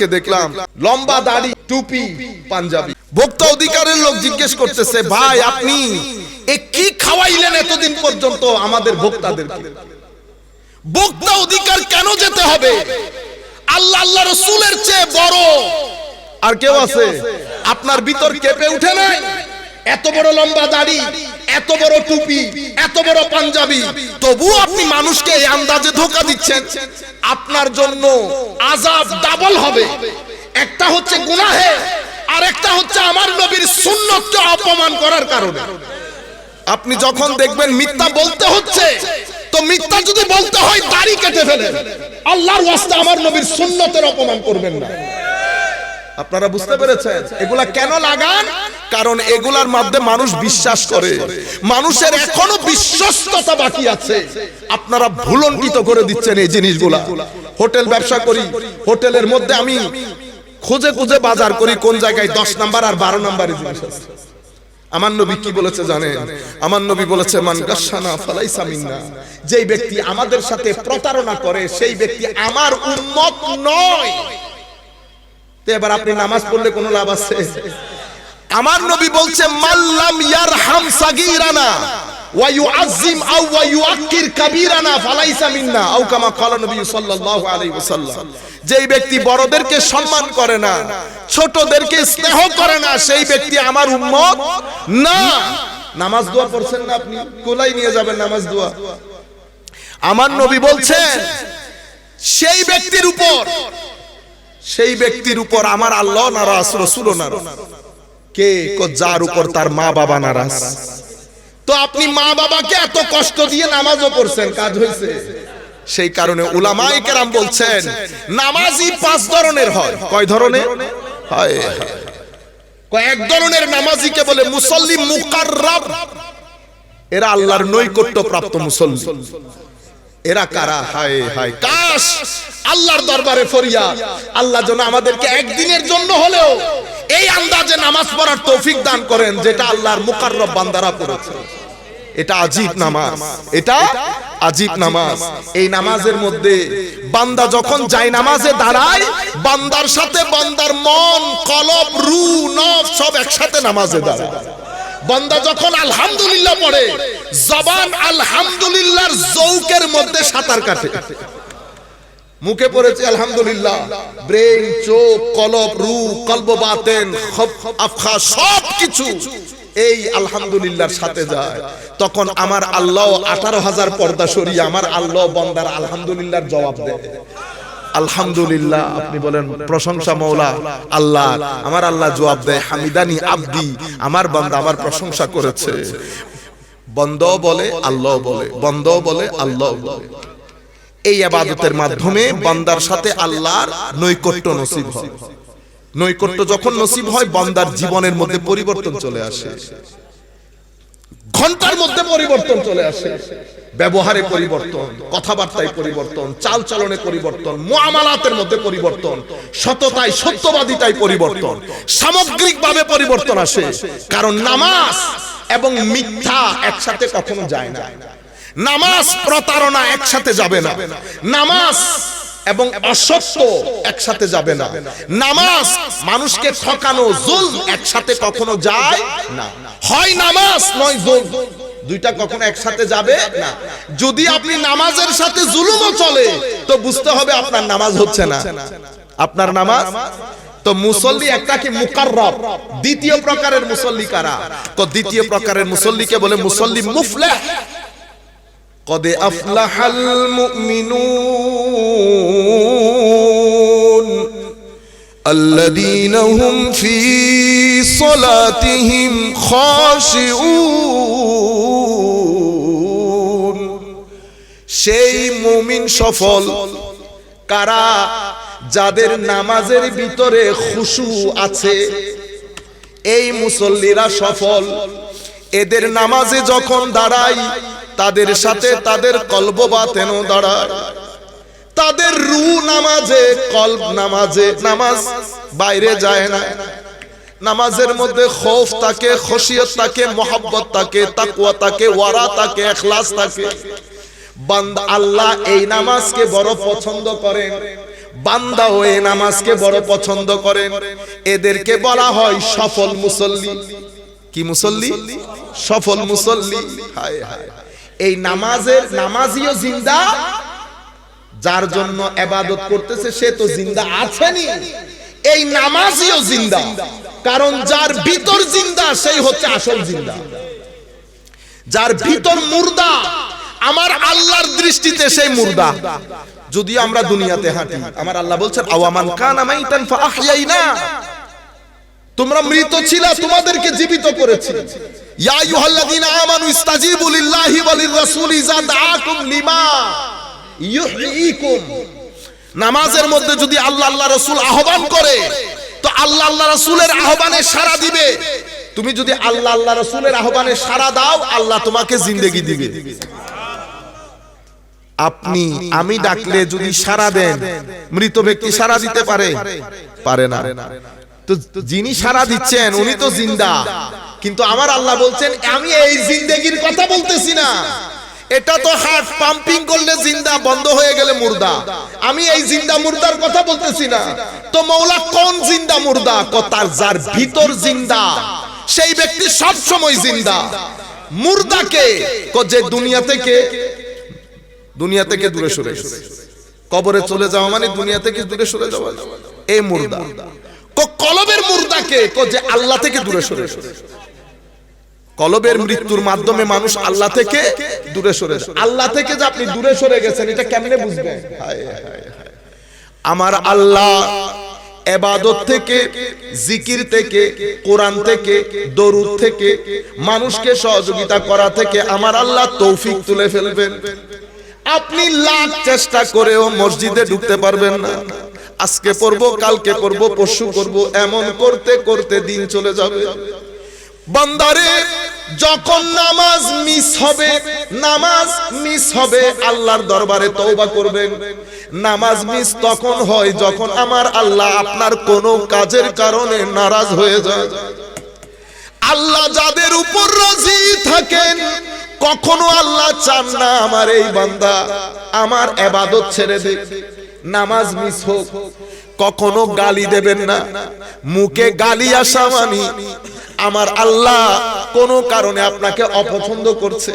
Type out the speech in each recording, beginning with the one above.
কে দেখলাম লম্বা দাড়ি টুপি পাঞ্জাবি। ভোক্তা অধিকারের লোক জিজ্ঞেস করতেছে ভাই আপনি এ কি খাওয়াইলেন এতদিন পর্যন্ত আমাদের ভোক্তাদেরকে ভোক্তা অধিকার কেন যেতে হবে? আল্লাহ আল্লাহ রসুলের চেয়ে বড়। আর কেউ আছে? আপনার ভিতর কেঁপে উঠে নাই? এত বড় লম্বা দাড়ি এত বড় টুপি, এত বড় পাঞ্জাবি তবু আপনি মানুষকে এই আন্দাজে ধোকা দিচ্ছেন। আপনার জন্য আজাব ডাবল হবে। একটা হচ্ছে গুনাহে, আর একটা হচ্ছে আমার নবীর সুন্নতকে অপমান করার কারণে। আপনি যখন দেখবেন মিথ্যা বলতে হচ্ছে, তো মিথ্যা যদি বলতে হয়, দাড়ি কেটে ফেলেন। আল্লাহর ওয়াস্তে আমার নবীর সুন্নতের অপমান করবেন না। আপনারা বুঝতে পেরেছেন, এগুলা কেন লাগান? কারণ এগুলার মধ্যে মানুষ বিশ্বাস করে। মানুষের এখনও বিশ্বস্ততা বাকি আছে। আপনারা ভুলন্টিত করে দিচ্ছেন এই জিনিসগুলা। হোটেল ব্যবসা করি, হোটেলের মধ্যে আমি খুঁজে খুঁজে বাজার করি, কোন জায়গায় দশ নাম্বার আর বারো নাম্বারের জিনিস আছে। আমার নবী কি বলেছে জানেন? আমার নবী বলেছে, মান যেই ব্যক্তি আমাদের সাথে প্রতারণা করে, সেই ব্যক্তি আমার উম্মত নয়। তো এবার আপনি নামাজ পড়লে কোনো লাভ আছে? আমার নবী বলছে, মাল্লাম ইয়ারহাম সাগীরানা ওয়া ফালাইসা মিন্না কামা নবী সাল্লাল্লাহু আলাইহি ওয়াসাল্লাম। যেই ব্যক্তি বড়দেরকে সম্মান করে না, ছোটদেরকে স্নেহ করে না, সেই ব্যক্তি আমার উম্মত না। নামাজ দোয়া পড়ছেন না আপনি? কোলাই নিয়ে যাবেন নামাজ দোয়া। আমার নবী বলছেন সেই ব্যক্তির উপর সেই ব্যক্তির উপর আমার আল্লাহ নারাজ রসুল নারাজ। কে? যার উপর তার মা বাবা নারাজ। তো আপনি মা বাবাকে এত কষ্ট দিয়ে নামাজও পড়ছেন, কাজ হয়েছে। সেই কারণে উলামাই কেরাম বলছেন নামাজি পাঁচ ধরনের হয়। কয় ধরনের? হয় কয়েক ধরনের নামাজিকে বলে? মুসল্লি মুকাররাব। এরা আল্লাহর নৈকট্য প্রাপ্ত মুসল্লি। এরা কারা? হায় হায়, কাশ! আল্লাহর দরবারে ফরিয়া। আল্লাহ যেন আমাদেরকে একদিনের জন্য হলেও এই আন্দাজে নামাজ পড়ার তৌফিক দান করেন, যেটা আল্লাহর মুকাররব বান্দারা পড়েছে এটা আজীব নামাজ। এটা আজীব নামাজ। এই নামাজের মধ্যে বান্দা যখন যায় নামাজে দাঁড়ায়, বান্দার সাথে বান্দার মন, কলব রু নফ সব একসাথে নামাজে দাঁড়ায়। বান্দা যখন আলহামদুলিল্লাহ পড়ে, জবান আলহামদুলিল্লাহর জৌকের মধ্যে সাঁতার কাটে। মুখে পড়েছে আলহামদুলিল্লাহ। ব্রেন চোখ, কলব রু কলব, বাতেন আফখা সব কিছু এই আলহামদুলিল্লাহর সাথে যায়। তখন আমার আল্লাহ আঠারো হাজার পর্দা সরিয়ে আমার আল্লাহ বন্দার আলহামদুলিল্লাহর জবাব দেয়। আলহামদুলিল্লাহ, আপনি বলেন, প্রশংসা মৌলা, আল্লাহ, আমার আল্লাহ জবাব দেয়, হামিদানি আব্দি, আমার বান্দা আমার প্রশংসা করেছে। বন্ধ বলে আল্লাহ বলে বন্ধ বলে আল্লাহ বলে। এই আবাদতের মাধ্যমে বান্দার সাথে আল্লাহর নৈকট্য নসিব হয়। নৈকট্য যখন নসিব হয়, বান্দার জীবনের মধ্যে পরিবর্তন চলে আসে। ঘণ্টার মধ্যে পরিবর্তন চলে আসে। ব্যবহারে পরিবর্তন, কথাবার্তায় পরিবর্তন চাল চলনে পরিবর্তন মুআমালাতের মধ্যে পরিবর্তন, সততায়, সত্যবাদিতায় পরিবর্তন, সামগ্রিকভাবে পরিবর্তন আসে। কারণ নামাজ এবং মিথ্যা একসাথে কখনো যায় না। নামাজ প্রতারণা একসাথে যাবে না। নামাজ এবং অসত্য একসাথে যাবে না। নামাজ মানুষকে ঠকানো জুল একসাথে কখনো যায় না। হয় নামাজ, নয় জুল দুইটা কখনো একসাথে যাবে না। যদি আপনি নামাজের সাথে জুলুমও চলে, তো বুঝতে হবে আপনার নামাজ হচ্ছে না। আপনার নামাজ? তো মুসল্লি একটা কি মুকাররব? দ্বিতীয় প্রকারের মুসল্লি কারা? তো দ্বিতীয় প্রকারের মুসল্লিকে বলে মুসল্লি মুফলেহ। قد أفلح المؤمنون الذين هم في صلاتهم خاشعون সেই মুমিন সফল কারা যাদের নামাজের ভিতরে খুশু আছে এই মুসল্লিরা সফল এদের নামাজে যখন দাঁড়াই, তাদের সাথে তাদের কলব বাতেনও দাঁড়ায়। তাদের রু নামাজে কল্প নামাজে নামাজ বাইরে যায় না। নামাজের মধ্যে খোফ থাকে খসিয়ত থাকে, মোহাব্বত থাকে তাকুয়া থাকে, ওয়ারা থাকে, এখলাস থাকে। বান্দা আল্লাহ এই নামাজকে বড় পছন্দ করেন। বান্দা হয়ে নামাজকে বড় পছন্দ করেন। এদেরকে বলা হয় সফল মুসল্লি। কি মুসল্লি? সফল মুসল্লি। এই নামাজের নামাজিও জিন্দা, যার জন্য এবাদত করতেছে, সে তো জিন্দা আছেনি এই নামাজিও জিন্দা, কারণ যার ভিতর জিন্দা, সেই হচ্ছে আসল জিন্দা। যার ভিতর মুর্দা, আমার আল্লাহর দৃষ্টিতে সেই মুর্দা। যদি আমরা দুনিয়াতে হাঁটি, আমার আল্লাহ বলছেন, আওয়ামান কানা মাইতান ফাআহইয়াইনা? তোমরা মৃত ছিল, তোমাদেরকে জীবিত করেছি। ইয়া আইয়ুহাল্লাযীনা আমানু ইস্তাজিবু লিল্লাহি ওয়া লির-রাসূলি ইযা দাআকুম লিমা ইউহয়িকুম নামাজের মধ্যে যদি আল্লাহ আল্লাহ রাসূল আহ্বান করে, তো আল্লাহ আল্লাহ রাসূলের আহ্বানে সাড়া দিবে। তুমি যদি আল্লাহ আল্লাহ রাসূলের আহ্বানে সাড়া দাও, আল্লাহ তোমাকে জিন্দেগি দিবে। আপনি, আমি ডাকলে যদি সাড়া দেন, মৃত ব্যক্তি সাড়া দিতে পারে? পারে না। তো যিনি সাড়া দিচ্ছেন, উনি তো জিন্দা। কিন্তু আমার আল্লাহ বলছেন, আমি এই জিন্দেগির কথা বলতেছি না। এটা তো হার্ট পাম্পিং করলে জিন্দা বন্ধ হয়ে গেলে মুর্দা। আমি এই জিন্দা মুর্দার কথা বলতেছি না। তো মৌলা কোন জিন্দা মুর্দা? তার যার ভিতর জিন্দা। সেই ব্যক্তি সব সময় জিন্দা মুর্দাকে যে দুনিয়া থেকে দুনিয়া থেকে দূরে সরে কবরে চলে যাওয়া মানে দুনিয়া থেকে দূরে সরে যাওয়া? এই মুর্দা। ক- কলবের মুর্দাকে ক যে আল্লাহ থেকে দূরে সরে। কলবের মৃত্যুর মাধ্যমে মানুষ আল্লাহ থেকে দূরে সরে। আল্লাহ থেকে যে আপনি দূরে সরে গেছেন, এটা কেমনে বুঝবেন। আমার আল্লাহ এবাদত থেকে, জিকির থেকে, কোরআন থেকে, দরুদ থেকে, মানুষকে সহযোগিতা করা থেকে আমার আল্লাহ তৌফিক তুলে ফেলবেন আপনি লাখ চেষ্টা করেও মসজিদে ঢুকতে পারবেন না আজকে পড়ব কালকে পড়ব পরশু করব এমন করতে করতে দিন চলে যাবে। বান্দারে যখন নামাজ মিস হবে নামাজ মিস হবে আল্লাহর দরবারে তওবা করবেন। নামাজ মিস তখন হয় যখন আমার আল্লাহ আপনার কোনো কাজের কারণে নারাজ হয়ে যায়। আল্লাহ যাদের উপর রাজি থাকেন কখনো আল্লাহ চান না আমার এই বান্দা আমার এবাদত ছেড়ে দে। নামাজ মিস হোক, কখনো গালি দেবেন না। মুখে গালি আসা মানি, আমার আল্লাহ কোনো কারণে আপনাকে অপছন্দ করছে।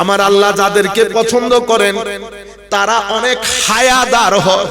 আমার আল্লাহ যাদেরকে পছন্দ করেন, তারা অনেক হায়াদার হয়।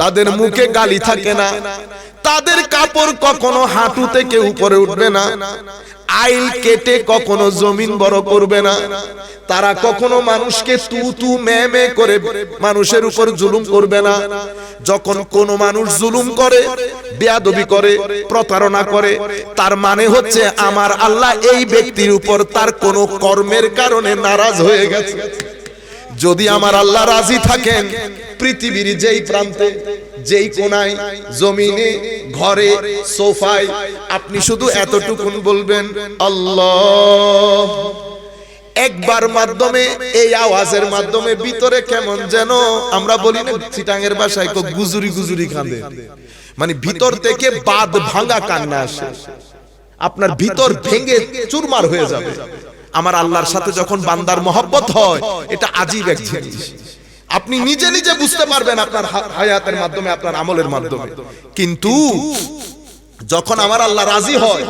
তাদের মুখে গালি থাকে না। তাদের কাপড় কখনো হাঁটু থেকে উপরে উঠবে না। আইল কেটে কখনো জমিন বড় করবে না। তারা কখনো মানুষকে তু তু মে মে করে মানুষের উপর জুলুম করবে না। যখন কোনো মানুষ জুলুম করে বেয়াদবি করে প্রতারণা করে তার মানে হচ্ছে আমার আল্লাহ এই ব্যক্তির উপর তার কোনো কর্মের কারণে নারাজ হয়ে গেছে। যদি আমার আল্লাহ রাজি থাকেন পৃথিবীর যেই প্রান্তে যেই কোনায় জমিনে ঘরে সোফায় আপনি শুধু এতটুকুন বলবেন আল্লাহ। একবার মাধ্যমে এই আওয়াজের মাধ্যমে ভিতরে কেমন যেন আমরা বলি না চিটাঙ্গের ভাষায় কো গুজুরি গুজুরি কাঁদে মানে ভিতর থেকে বাদ ভাঙা কান্না আসে। আপনার ভিতর ভেঙে চুরমার হয়ে যাবে। আমার আল্লাহর সাথে যখন বান্দার মহব্বত হয়, এটা আজীব এক জিনিস। আপনি নিজে নিজে বুঝতে পারবেন আপনার হায়াতের মাধ্যমে, আপনার আমলের মাধ্যমে। কিন্তু যখন আমার আল্লাহ রাজি হয়,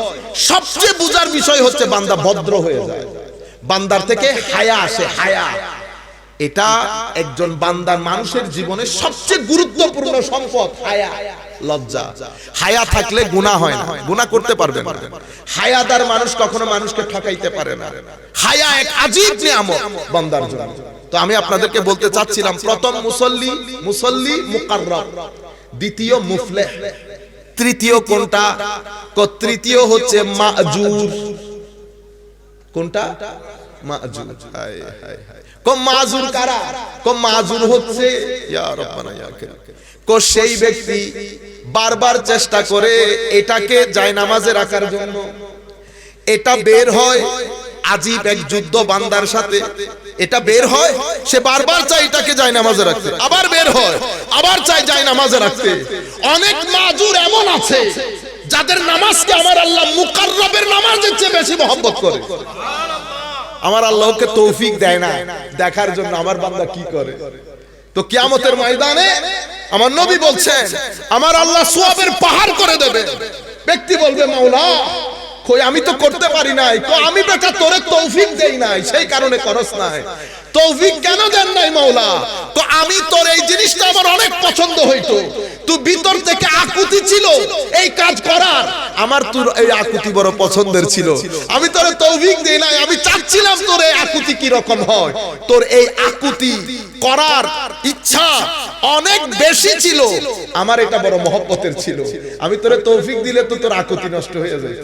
সবচেয়ে বুজার বিষয় হচ্ছে বান্দা ভদ্র হয়ে যায়। বান্দার থেকে হায়া আসে, হায়া। এটা একজন বান্দার মানুষের জীবনে সবচেয়ে গুরুত্বপূর্ণ সম্পদ, হায়া। লজ্জা। হায়া থাকলে গুনাহ হয় না। গুনাহ করতে পারবে না। হায়াদার মানুষ কখনো মানুষকে ঠকাইতে পারে না। হায়া এক আজীব নিয়ামত বান্দার জন্য। তো আমি আপনাদেরকে বলতে চাচ্ছিলাম, প্রথম মুসল্লি মুসল্লি মুকাররব, দ্বিতীয় মুফলেহ তৃতীয় কোনটা? তৃতীয় হচ্ছে মাজুর। কোনটা? মাজুর। হায় হায় হায়। কো মাজুর কারা? কো মাজুর হচ্ছে কো সেই ব্যক্তি বারবার চেষ্টা করে এটাকে জায়নামাজে রাখার জন্য। এটা বের হয় আজীব এক যুদ্ধ বান্দার সাথে। এটা বের হয়, সে বারবার চাই এটাকে যায় নামাজে রাখতে। আবার বের হয়, আবার চাই যায় নামাজে রাখতে। অনেক মাজুর এমন আছে, যাদের নামাজকে আমার আল্লাহ মুকাররবের নামাজের চেয়ে বেশি মহব্বত করে। আমার আল্লাহকে তৌফিক দেয় না। দেখার জন্য আমার বান্দা কি করে? তো কিয়ামতের ময়দানে আমার নবী বলছেন, আমার আল্লাহ সোয়াবের পাহাড় করে দেবে। ব্যক্তি বলবে, মাওলা, কই আমি তো করতে পারি নাই আমি বেটা তোরে তৌফিক দেই নাই, সেই কারণে করস নাই। তৌফিক কেন দেন নাই মাওলা? তো আমি তোর এই জিনিসটা আমার অনেক পছন্দ হইতো। তুই ভিতর থেকে আকুতি ছিল এই কাজ করার। আমার তোর এই আকুতি বড় পছন্দের ছিল। আমি তোরে তৌফিক দেই নাই, আমি চাচ্ছিলাম তোর এই আকুতি কি রকম হয়। তোর এই আকুতি করার ইচ্ছা অনেক বেশি ছিল। আমার এটা বড় মহব্বতের ছিল। আমি তোরে তৌফিক দিলে তো তোর আকুতি নষ্ট হয়ে যায়